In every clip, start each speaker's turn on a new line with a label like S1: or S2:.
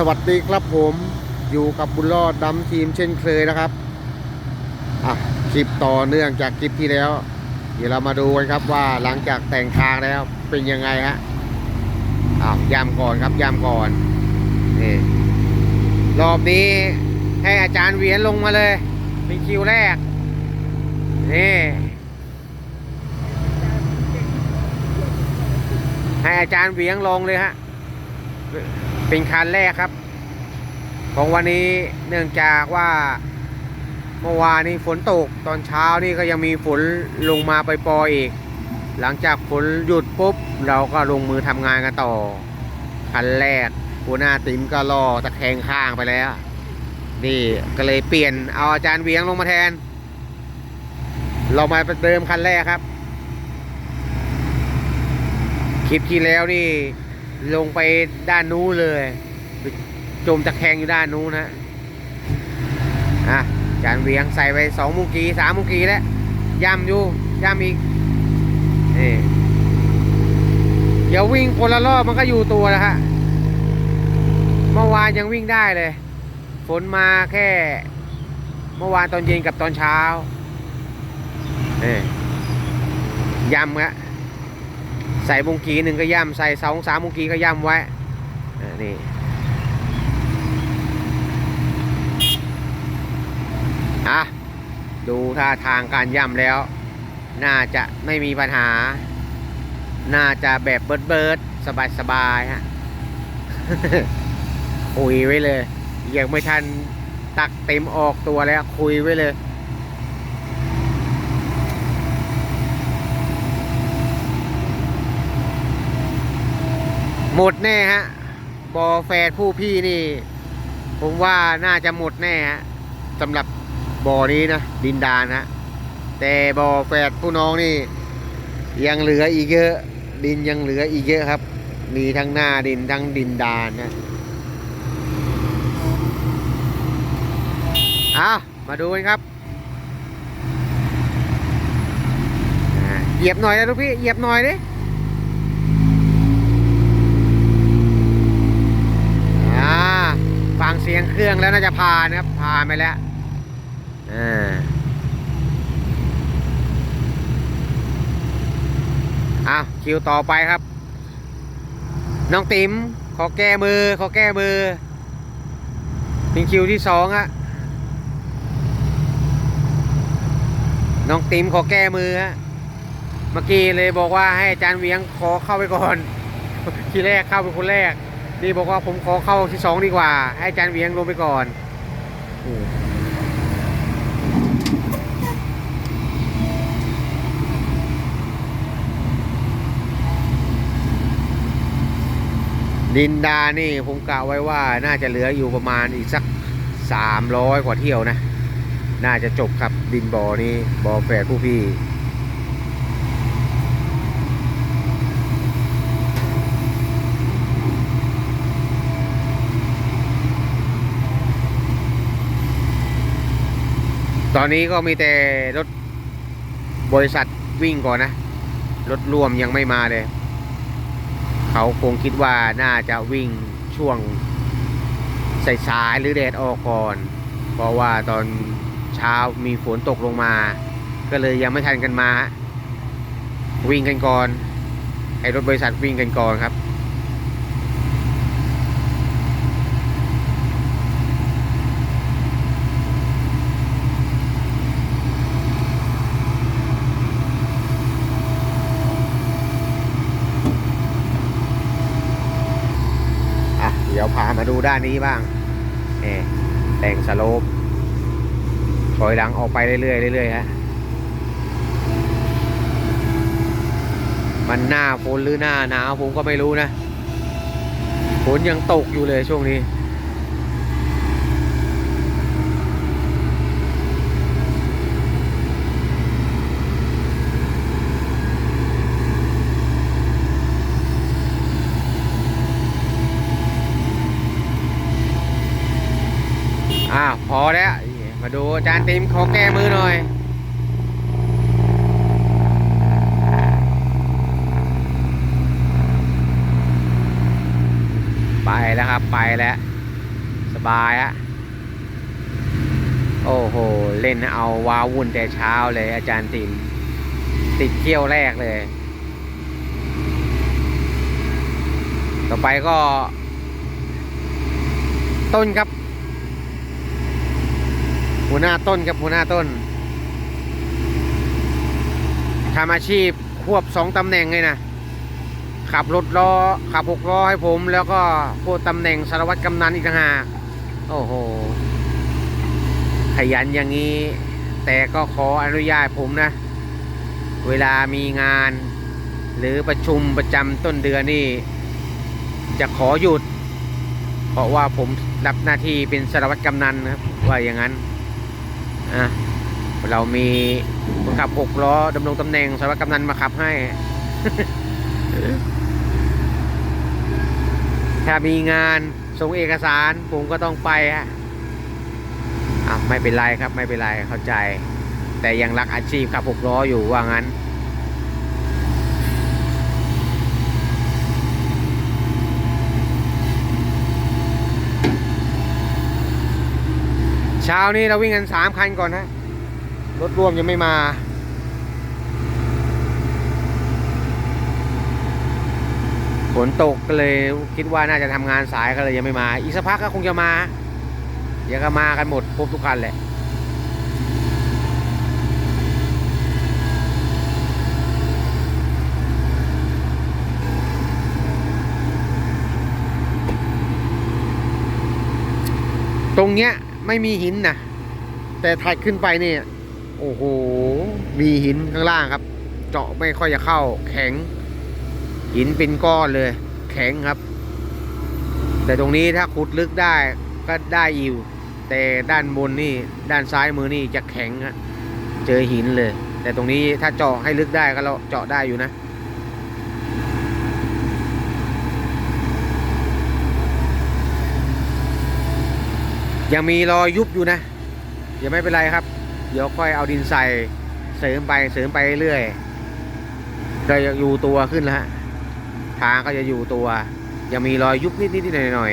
S1: สวัสดีครับผมอยู่กับบุญรอดดำทีมเช่นเคยนะครับอะคลิปต่อเนื่องจากคลิปที่แล้ว เดี๋ยวเรามาดูกันครับว่าหลังจากแต่งทางแล้วเป็นยังไงฮะอ้าวยามก่อนครับยามก่อนนี่รอบนี้ให้อาจารย์เวียนลงมาเลยเป็นคิวแรกนี่ให้อาจารย์เวียงลงเลยฮะ เป็นคันแรกครับ ของวันนี้เนื่องจากว่าเมื่อวานนี้ฝนตกตอนเช้านี่ก็ยังมีฝนลงมาไปปออีก หลังจากฝนหยุดปุ๊บ เราก็ลงมือทำงานกันต่อ คันแรกหัวหน้าติ๋มก็รอตะแคงข้างไปแล้ว นี่ก็เลยเปลี่ยนเอาอาจารย์เวียงลงมาแทน เรามาเดิมคันแรกครับ คลิปที่แล้วนี่ ลงไปด้านนู้นเลยจมตะแคงอยู่ด้านนู้นนะอะจานเวียงใส่ไปสองมุกีสามมุกีแล้วย่ำอยู่ย่ำอีกนี่เดี๋ยววิ่งคนละรอบมันก็อยู่ตัวแล้วฮะเมื่อวานยังวิ่งได้เลย ฝนมาแค่ เมื่อวานตอนเย็นกับตอนเช้านี่ย่ำฮะ ใส่มุงกีหนึ่งก็ย่ำใส่สองสามมุงกีก็ย่ำไว้นี่อะดูท่าทางการย่ำแล้ว น่าจะไม่มีปัญหา น่าจะแบบเบิร์ดเบิร์ดสบายสบายฮะคุยไว้เลย ยังไม่ทันตักเต็มออกตัวแล้วคุยไว้เลย หมดแน่ฮะบอแฟดผู้พี่นี่ ผมว่าน่าจะหมดแน่ฮะสำหรับบอนี้นะดินดานฮะแต่บอแฟดผู้น้องนี่ ยังเหลืออีกเยอะ ดินยังเหลืออีกเยอะครับ มีทั้งหน้าดินทั้งดินดานนะเอามาดูกันครับเหยียบหน่อยนะทุกพี่เหยียบหน่อยดิ อ่า ฟังเสียงเครื่องแล้วน่าจะผ่านะครับผ่าไปแล้วอ่าอะคิวต่อไปครับ น้องติ๋มขอแก้มือขอแก้มือเป็นคิวที่สองอะน้องติ๋มขอแก้มือฮะเมื่อกี้เลยบอกว่าให้อาจารย์เวียงขอเข้าไปก่อน ทีแรกเข้าเป็นคนแรก นี่บอกว่าผมขอเข้าที่สองดีกว่า ให้อาจารย์เวียงลงไปก่อนดินดานี่ผมกะไว้ว่าน่าจะเหลืออยู่ประมาณอีกสักสามร้อยกว่าเที่ยวนะ น่าจะจบครับดินบ่อนี้บ่อแฝดผู้พี่ ตอนนี้ก็มีแต่รถบริษัทวิ่งก่อนนะ รถรวมยังไม่มาเลย เขาคงคิดว่าน่าจะวิ่งช่วงสายๆหรือแดดออกก่อน เพราะว่าตอนเช้ามีฝนตกลงมา ก็เลยยังไม่ทันกันมา วิ่งกันก่อนให้รถบริษัทวิ่งกันก่อนครับ ดี๋ยวพามาดูด้านนี้บ้างนี่แต่งสโลปถอยหลังออกไปเรื่อยๆเรื่อยๆฮะมันหน้าฝนหรือหน้าหนาวผมก็ไม่รู้นะฝนยังตกอยู่เลยช่วงนี้ อ่าพอ แล้วมาดูอาจารย์ติมขอแก้มือหน่อยไปแล้วครับไปแล้ว สบายอะโอ้โห เล่นเอาว้าวุ่นแต่เช้าเลยอาจารย์ติมติดเที่ยวแรกเลย ต่อไปก็ ต้นครับ หัวหน้าต้นครับหัวหน้าต้นทำอาชีพควบสองตำแหน่งเลยนะ ขับรถล้อขับหกล้อให้ผม แล้วก็พวกตำแหน่งสารวัตรกำนันอีกต่างหากโอ้โห ขยันอย่างนี้ แต่ก็ขออนุญาตผมนะ เวลามีงาน หรือประชุมประจำต้นเดือนนี่ จะขอหยุด เพราะว่าผมรับหน้าที่เป็นสารวัตรกำนันนะครับว่าอย่างนั้น อะเรามีคนขับหกล้อดำรงตำแหน่งสารวัตรกำนันมาขับให้ ถ้ามีงานส่งเอกสารผมก็ต้องไปฮะอะไม่เป็นไรครับไม่เป็นไรเข้าใจ แต่ยังรักอาชีพขับหกล้ออยู่ว่างั้น เช้านี้เราวิ่งกันสามคันก่อนนะ รถร่วมยังไม่มาฝนตกก็เลยคิดว่าน่าจะทำงานสายก็เลยยังไม่มา อีกสักพักก็คงจะมาเดี๋ยวก็มากันหมดครบทุกคันแหละตรงเนี้ย ไม่มีหินนะแต่ถัดขึ้นไปเนี่ย โอ้โห มีหินข้างล่างครับ เจาะไม่ค่อยจะเข้า แข็ง หินเป็นก้อนเลย แข็งครับ แต่ตรงนี้ถ้าขุดลึกได้ก็ได้อยู่ แต่ด้านบนนี่ด้านซ้ายมือนี่จะแข็งฮะเจอหินเลย แต่ตรงนี้ถ้าเจาะให้ลึกได้ก็เราเจาะได้อยู่นะ ยังมีรอยยุบอยู่นะย่าไม่เป็นไรครับ เดี๋ยวค่อยเอาดินใส่เสริมไปเสริมไปเรื่อยจะอยู่ตัวขึ้นแล้วฮะทางก็จะอยู่ตัว ยังมีรอยยุบนิดนิดๆหน่อยหน่อย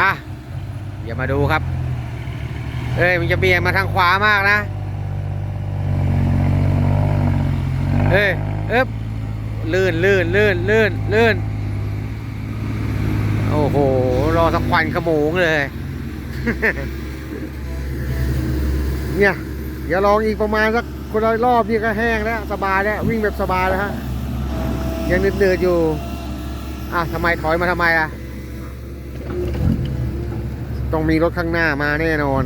S1: อะอย่ามาดูครับ เอ้ยมันจะเบี่ยงมาทางขวามากนะเอ้ยเอ๊บลื่นลื่นลื่นลื่นลื่น โอ้โห รอสักควันขโมงเลย เนี่ยอย่าลองอีกประมาณสักคนละรอบนี่ก็แห้งแล้ว สบายแล้ว วิ่งแบบสบายแล้วฮะ ยังเนืดๆอยู่ อะทำไมถอยมาทำไมอะ ต้องมีรถข้างหน้ามาแน่นอน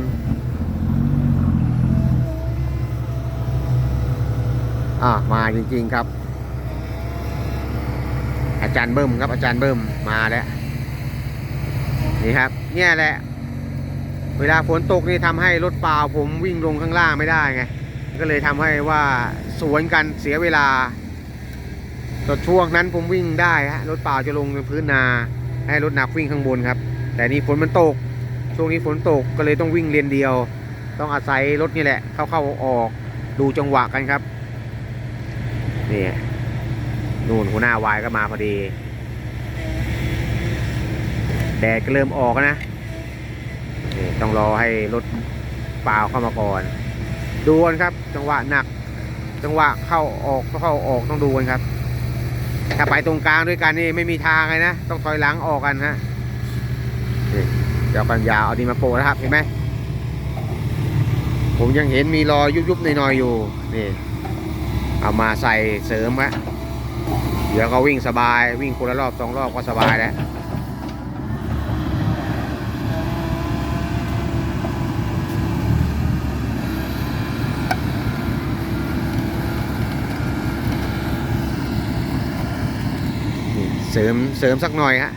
S1: อ่ามาจริงๆครับ อาจารย์เบิ้มครับอาจารย์เบิ้มมาแล้วนี่ครับ เนี่ยแหละ เวลาฝนตกนี่ทำให้รถเปล่าผมวิ่งลงข้างล่างไม่ได้ไงก็เลยทำให้ว่าสวนกันเสียเวลาตอนช่วงนั้นผมวิ่งได้ฮะรถเปล่าจะลงพื้นนา ให้รถหนักวิ่งข้างบนครับ แต่นี่ฝนมันตก ช่วงนี้ฝนตกก็เลยต้องวิ่งเลนเดียว ต้องอาศัยรถนี่แหละ เข้าเข้าออกดูจังหวะกันครับ นี่นู่นหัวหน้าวายก็มาพอดี แดดก็เริ่มออกนะนี่ต้องรอให้รถเปล่าเข้ามาก่อนดูกันครับ จังหวะหนัก จังหวะเข้าออกเข้าออกต้องดูกันครับ ถ้าไปตรงกลางด้วยกันนี่ไม่มีทางเลยนะ ต้องถอยหลังออกกันฮะเดี๋ยวกันยาวเอาดีมาโปะนะครับเห็นไหมผมยังเห็นมีรอยยุบๆหน่อยๆอยู่นี่ เอามาใส่เสริมฮะเดี๋ยวก็วิ่งสบายวิ่งคนละรอบสองรอบก็สบายแล้วเสริมเสริมสักหน่อยฮะ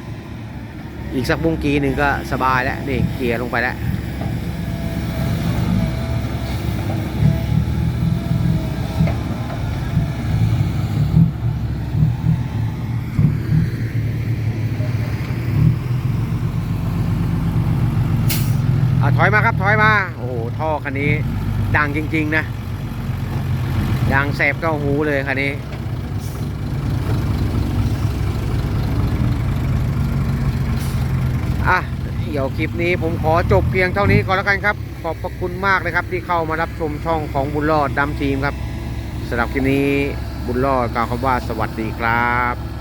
S1: อีกสักบุ้งกีหนึ่งก็สบายแล้วนี่เกียร์ลงไปแล้ว น อะถอยมาครับถอยมา โอ้โหท่อ คันนี้ดังจริง ๆ นะ ดังแสบเข้าหูเลยคันนี้ อะ เดี๋ยวคลิปนี้ผมขอจบเพียงเท่านี้ก่อนแล้วกันครับ ขอบพระคุณมากเลยครับ ที่เข้ามารับชมช่องของบุญรอดดำทีมครับสำหรับคลิปนี้บุญรอดกล่าวคำว่าสวัสดีครับ